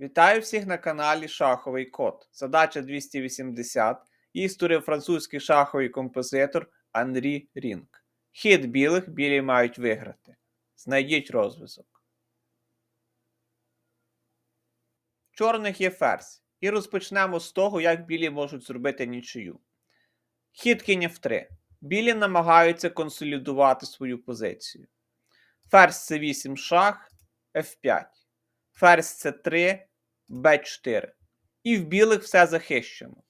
Вітаю всіх на каналі Шаховий Код. Задача 280. Її французький шаховий композитор Анрі Рінг. Хід білих білі мають виграти. Знайдіть розв'язок. В Чорних є ферзь. І розпочнемо з того, як білі можуть зробити нічию. Хід кінь F3. Білі намагаються консолідувати свою позицію. Ферзь c8 шах, F5. Ферзь c3, b4. І в білих все захищено.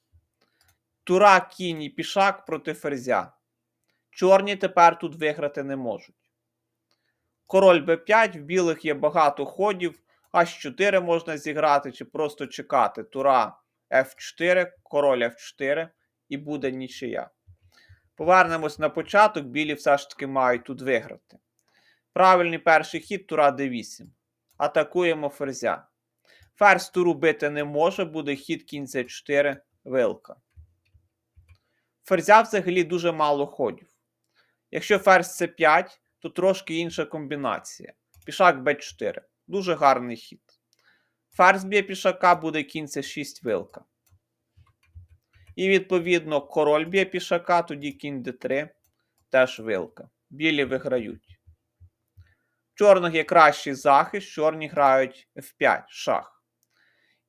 Тура, кінь і пішак проти ферзя. Чорні тепер тут виграти не можуть. Король b5, в білих є багато ходів. H4 можна зіграти чи просто чекати. Тура F4, король F4 і буде нічия. Повернемось на початок, білі все ж таки мають тут виграти. Правильний перший хід тура d8. Атакуємо ферзя. Ферзь туру не може, буде хід кінь c4, вилка. Ферзя взагалі дуже мало ходів. Якщо ферзь c5, то трошки інша комбінація. Пішак b4. Дуже гарний хід. Ферзь б'є пішака, буде кінь c6 вилка. І відповідно король б'є пішака, тоді кінь d3, теж вилка. Білі виграють. В чорних є кращий захист, чорні грають f5 шах.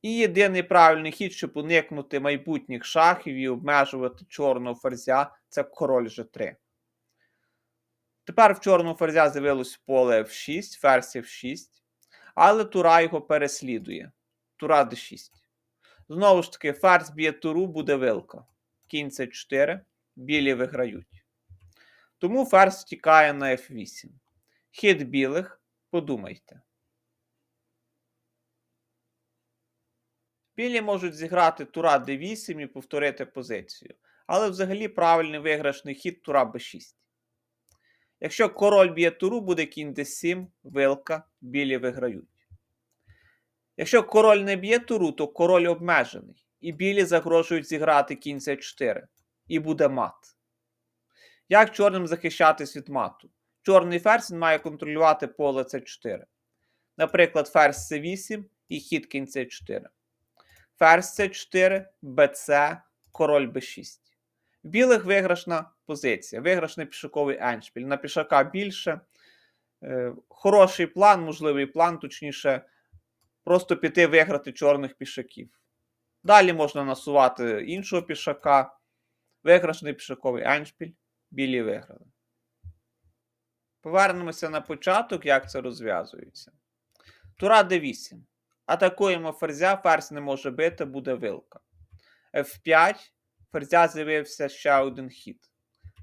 І єдиний правильний хід, щоб уникнути майбутніх шахів і обмежувати чорного ферзя, це король g3. Тепер в чорного ферзя з'явилось поле f6, ферзь f6, але тура його переслідує. Тура d6. Знову ж таки, ферзь б'є туру, буде вилка. Кінь c4, білі виграють. Тому ферзь втікає на f8. Хід білих, подумайте. Білі можуть зіграти тура d8 і повторити позицію. Але взагалі правильний виграшний хід тура b6. Якщо король б'є туру, буде кінь d7, вилка, білі виграють. Якщо король не б'є туру, то король обмежений. І білі загрожують зіграти кінь c4. І буде мат. Як чорним захищатись від мату? Чорний ферзь має контролювати поле c4. Наприклад, ферзь c8 і хід кінь c4. Ферзь c4, bc, король b6. Білих виграшна позиція, виграшний пішаковий еншпіль. На пішака більше. Е, хороший план, можливий план, точніше, просто піти виграти чорних пішаків. Далі можна насувати іншого пішака. Виграшний пішаковий еншпіль, білі виграли. Повернемося на початок, як це розв'язується. Тура d8. Атакуємо ферзя, ферзь не може бити, буде вилка. F5. Ферзя з'явився ще один хід.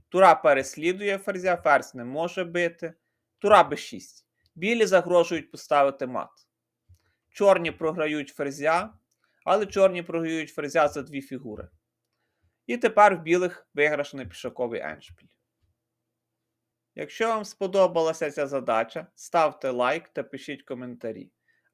Тура переслідує ферзя, ферзь не може бити. Тура b6. Білі загрожують поставити мат. Чорні програють ферзя, але чорні програють ферзя за дві фігури. І тепер в білих виграшний пішаковий еншпіль. Якщо вам сподобалася ця задача, ставте лайк та пишіть коментарі.